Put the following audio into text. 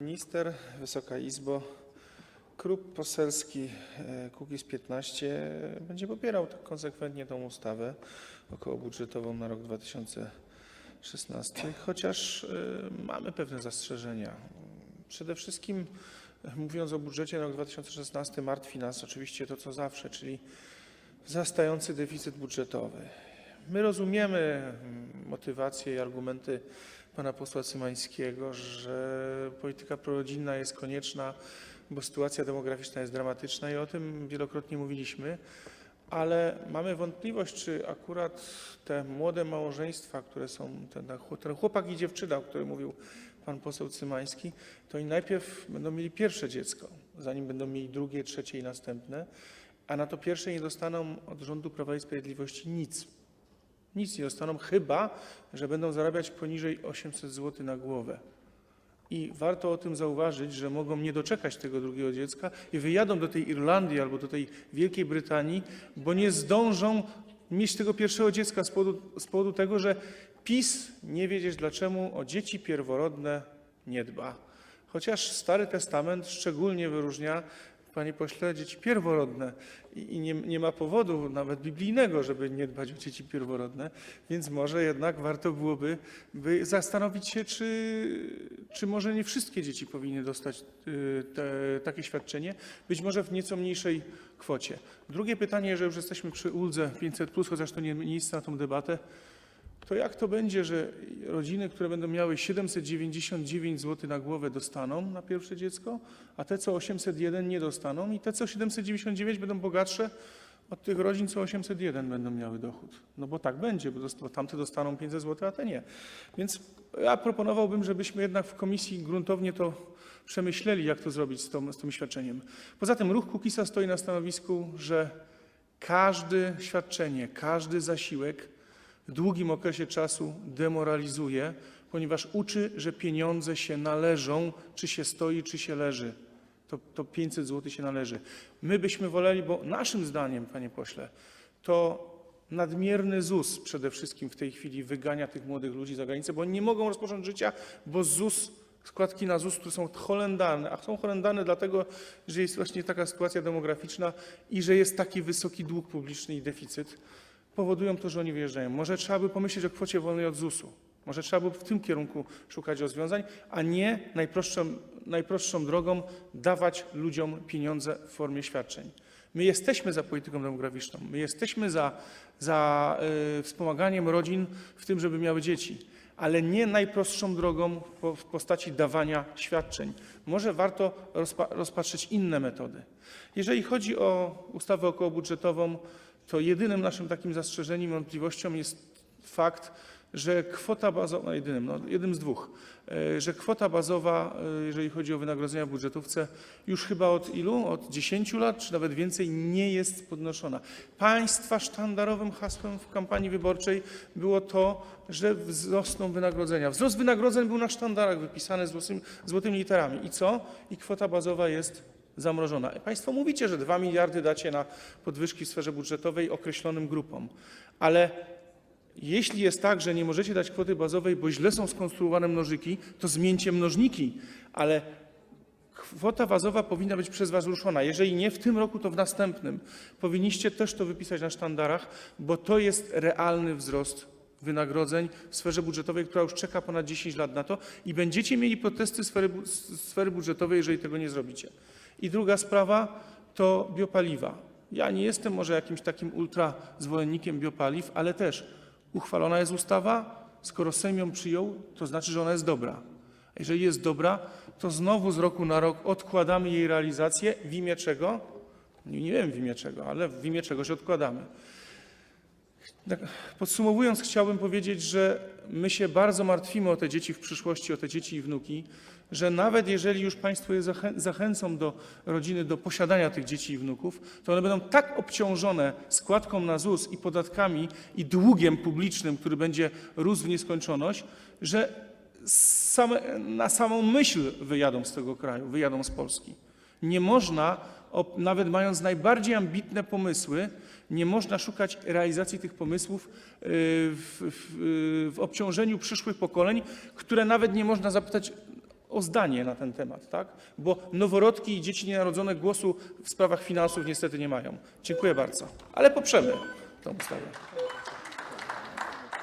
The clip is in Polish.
Minister, Wysoka Izbo, Klub Poselski e, Kukiz 15 będzie popierał tak konsekwentnie tą ustawę okołobudżetową na rok 2016, chociaż e, mamy pewne zastrzeżenia. Przede wszystkim e, mówiąc o budżecie na rok 2016 martwi nas oczywiście to co zawsze, czyli wzrastający deficyt budżetowy. My rozumiemy mm, motywacje i argumenty pana posła Cymańskiego, że polityka prorodzinna jest konieczna, bo sytuacja demograficzna jest dramatyczna i o tym wielokrotnie mówiliśmy, ale mamy wątpliwość, czy akurat te młode małżeństwa, które są, ten, chłopak i dziewczyna, o którym mówił pan poseł Cymański, to oni najpierw będą mieli pierwsze dziecko, zanim będą mieli drugie, trzecie i następne, a na to pierwsze nie dostaną od rządu Prawa i Sprawiedliwości nic. Nic nie dostaną, chyba że będą zarabiać poniżej 800 zł na głowę. I warto o tym zauważyć, że mogą nie doczekać tego drugiego dziecka i wyjadą do tej Irlandii albo do tej Wielkiej Brytanii, bo nie zdążą mieć tego pierwszego dziecka z powodu, z powodu tego, że PiS, nie wiedzieć dlaczego, o dzieci pierworodne nie dba. Chociaż Stary Testament szczególnie wyróżnia, panie pośle, dzieci pierworodne i nie, nie ma powodu nawet biblijnego, żeby nie dbać o dzieci pierworodne, więc może jednak warto byłoby by zastanowić się, czy, czy może nie wszystkie dzieci powinny dostać y, te, takie świadczenie, być może w nieco mniejszej kwocie. Drugie pytanie, że już jesteśmy przy uldze 500+, chociaż to nie miejsce na tą debatę, to jak to będzie, że rodziny, które będą miały 799 zł na głowę dostaną na pierwsze dziecko, a te co 801 nie dostaną i te co 799 będą bogatsze od tych rodzin co 801 będą miały dochód. No bo tak będzie, bo tamte dostaną 500 zł, a te nie. Więc ja proponowałbym, żebyśmy jednak w komisji gruntownie to przemyśleli, jak to zrobić z, tą, z tym świadczeniem. Poza tym ruch Kukisa stoi na stanowisku, że każde świadczenie, każdy zasiłek długim okresie czasu demoralizuje, ponieważ uczy, że pieniądze się należą, czy się stoi, czy się leży. To, to 500 zł się należy. My byśmy woleli, bo naszym zdaniem, panie pośle, to nadmierny ZUS przede wszystkim w tej chwili wygania tych młodych ludzi za granicę, bo oni nie mogą rozpocząć życia, bo ZUS, składki na ZUS, które są horrendalne, a są horrendalne dlatego, że jest właśnie taka sytuacja demograficzna i że jest taki wysoki dług publiczny i deficyt, powodują to, że oni wyjeżdżają. Może trzeba by pomyśleć o kwocie wolnej od ZUS-u. Może trzeba by w tym kierunku szukać rozwiązań, a nie najprostszą, najprostszą drogą dawać ludziom pieniądze w formie świadczeń. My jesteśmy za polityką demograficzną, my jesteśmy za, za y, wspomaganiem rodzin w tym, żeby miały dzieci, ale nie najprostszą drogą po, w postaci dawania świadczeń. Może warto rozpa, rozpatrzeć inne metody. Jeżeli chodzi o ustawę okołobudżetową, to jedynym naszym takim zastrzeżeniem, wątpliwością jest fakt, że kwota bazowa, no jedynym, no jednym z dwóch, e, że kwota bazowa, e, jeżeli chodzi o wynagrodzenia w budżetówce, już chyba od ilu? Od 10 lat, czy nawet więcej, nie jest podnoszona. Państwa sztandarowym hasłem w kampanii wyborczej było to, że wzrosną wynagrodzenia. Wzrost wynagrodzeń był na sztandarach wypisany złotym, złotymi literami. I co? I kwota bazowa jest zamrożona. Państwo mówicie, że 2 miliardy dacie na podwyżki w sferze budżetowej określonym grupom, ale jeśli jest tak, że nie możecie dać kwoty bazowej, bo źle są skonstruowane mnożyki, to zmieńcie mnożniki, ale kwota bazowa powinna być przez Was ruszona. Jeżeli nie w tym roku, to w następnym. Powinniście też to wypisać na sztandarach, bo to jest realny wzrost wynagrodzeń w sferze budżetowej, która już czeka ponad 10 lat na to i będziecie mieli protesty sfery, sfery budżetowej, jeżeli tego nie zrobicie. I druga sprawa to biopaliwa. Ja nie jestem może jakimś takim ultra zwolennikiem biopaliw, ale też uchwalona jest ustawa, skoro Sejm ją przyjął, to znaczy, że ona jest dobra. A jeżeli jest dobra, to znowu z roku na rok odkładamy jej realizację w imię czego? Nie, wiem w imię czego, ale w imię czegoś odkładamy. Tak, Podsumowując, chciałbym powiedzieć, że my się bardzo martwimy o te dzieci w przyszłości, o te dzieci i wnuki, że nawet jeżeli już Państwo je zachę- zachęcą do rodziny do posiadania tych dzieci i wnuków, to one będą tak obciążone składką na ZUS i podatkami i długiem publicznym, który będzie rósł w nieskończoność, że same, na samą myśl wyjadą z tego kraju, wyjadą z Polski. Nie można, nawet mając najbardziej ambitne pomysły, nie można szukać realizacji tych pomysłów y, w, w, w obciążeniu przyszłych pokoleń, które nawet nie można zapytać o zdanie na ten temat, tak? Bo noworodki i dzieci nienarodzone głosu w sprawach finansów niestety nie mają. Dziękuję bardzo. Ale poprzemy tę ustawę.